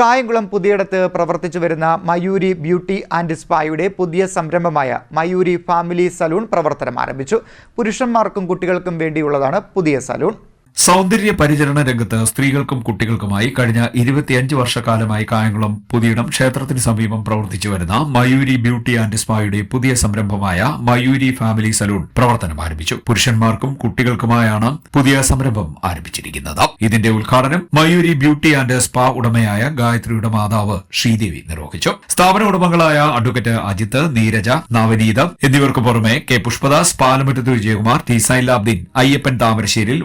കായംകുളം പുതിയിടത്ത് പ്രവർത്തിച്ചു വരുന്ന Mayuri beauty and സ്പായുടെ പുതിയ സംരംഭമായ മയൂരി ഫാമിലി സലൂൺ പ്രവർത്തനം ആരംഭിച്ചു. പുരുഷന്മാർക്കും കുട്ടികൾക്കും വേണ്ടിയുള്ളതാണ് പുതിയ സലൂൺ. സൗന്ദര്യ പരിചരണ രംഗത്ത് സ്ത്രീകൾക്കും കുട്ടികൾക്കുമായി കഴിഞ്ഞ ഇരുപത്തിയഞ്ച് വർഷക്കാലമായി കായംകുളം പുതിയിടം ക്ഷേത്രത്തിന് സമീപം പ്രവർത്തിച്ചു വരുന്ന മയൂരി ബ്യൂട്ടി ആൻഡ് സ്പായുടെ പുതിയ സംരംഭമായ മയൂരി ഫാമിലി സലൂൺ പ്രവർത്തനം ആരംഭിച്ചു. പുരുഷന്മാർക്കും കുട്ടികൾക്കുമായാണ് പുതിയ സംരംഭം ആരംഭിച്ചിരിക്കുന്നത്. ഇതിന്റെ ഉദ്ഘാടനം മയൂരി ബ്യൂട്ടി ആൻഡ് സ്പാ ഉടമയായ ഗായത്രിയുടെ മാതാവ് ശ്രീദേവി നിർവഹിച്ചു. സ്ഥാപന ഉടമകളായ അഡ്വക്കേറ്റ് അജിത്ത് നീരജ നവനീത എന്നിവർക്ക് പുറമെ കെ. പുഷ്പദാസ് പാലമറ്റത്ത് വിജയകുമാർ ടി. സൈലാബ്ദീൻ അയ്യപ്പൻ താമരശ്ശേരിൽ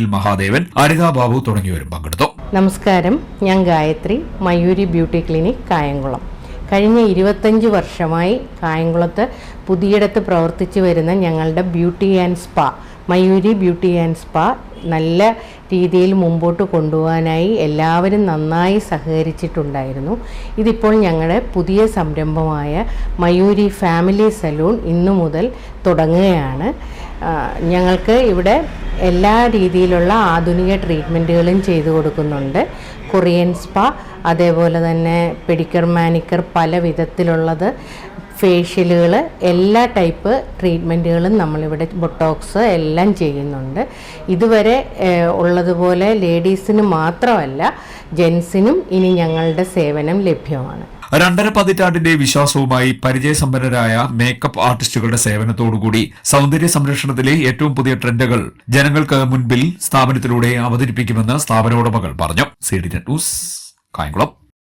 വാഴശ്ശേരിൽ മഹാദേവൻ അനിതാ ബാബു തുടങ്ങിയവരും പങ്കെടുത്തു. നമസ്കാരം. ഞാൻ ഗായത്രി മയൂരി ബ്യൂട്ടി ക്ലിനിക് കായംകുളം. കഴിഞ്ഞ ഇരുപത്തഞ്ച് വർഷമായി കായംകുളത്ത് പുതിയിടത്ത് പ്രവർത്തിച്ചു വരുന്ന ഞങ്ങളുടെ beauty and spa Mayuri beauty and spa നല്ല രീതിയിൽ മുമ്പോട്ട് കൊണ്ടുപോകാനായി എല്ലാവരും നന്നായി സഹകരിച്ചിട്ടുണ്ടായിരുന്നു. ഇതിപ്പോൾ ഞങ്ങളുടെ പുതിയ സംരംഭമായ മയൂരി ഫാമിലി സലൂൺ ഇന്നു മുതൽ തുടങ്ങുകയാണ്. ഞങ്ങൾക്ക് ഇവിടെ എല്ലാ രീതിയിലുള്ള ആധുനിക ട്രീറ്റ്മെന്റുകളും ചെയ്തു കൊടുക്കുന്നുണ്ട്. കൊറിയൻ സ്പാ അതേപോലെ തന്നെ പെഡിക്കർ മാനിക്കർ പല വിധത്തിലുള്ളത് ഫേഷ്യലുകൾ എല്ലാ ടൈപ്പ് ട്രീറ്റ്മെന്റുകളും നമ്മളിവിടെ ബൊട്ടോക്സ് എല്ലാം ചെയ്യുന്നുണ്ട്. ഇതുവരെ ഉള്ളതുപോലെ ലേഡീസിന് മാത്രമല്ല ജെൻസിനും ഇനി ഞങ്ങളുടെ സേവനം ലഭ്യമാണ്. രണ്ടര പതിറ്റാണ്ടിന്റെ വിശ്വാസവുമായി പരിചയസമ്പന്നരായ മേക്കപ്പ് ആർട്ടിസ്റ്റുകളുടെ സേവനത്തോടുകൂടി സൗന്ദര്യ സംരക്ഷണത്തിലെ ഏറ്റവും പുതിയ ട്രെൻഡുകൾ ജനങ്ങൾക്ക് മുൻപിൽ സ്ഥാപനത്തിലൂടെ അവതരിപ്പിക്കുമെന്ന് സ്ഥാപന ഉടമകൾ പറഞ്ഞു. C D news Kayamkulam.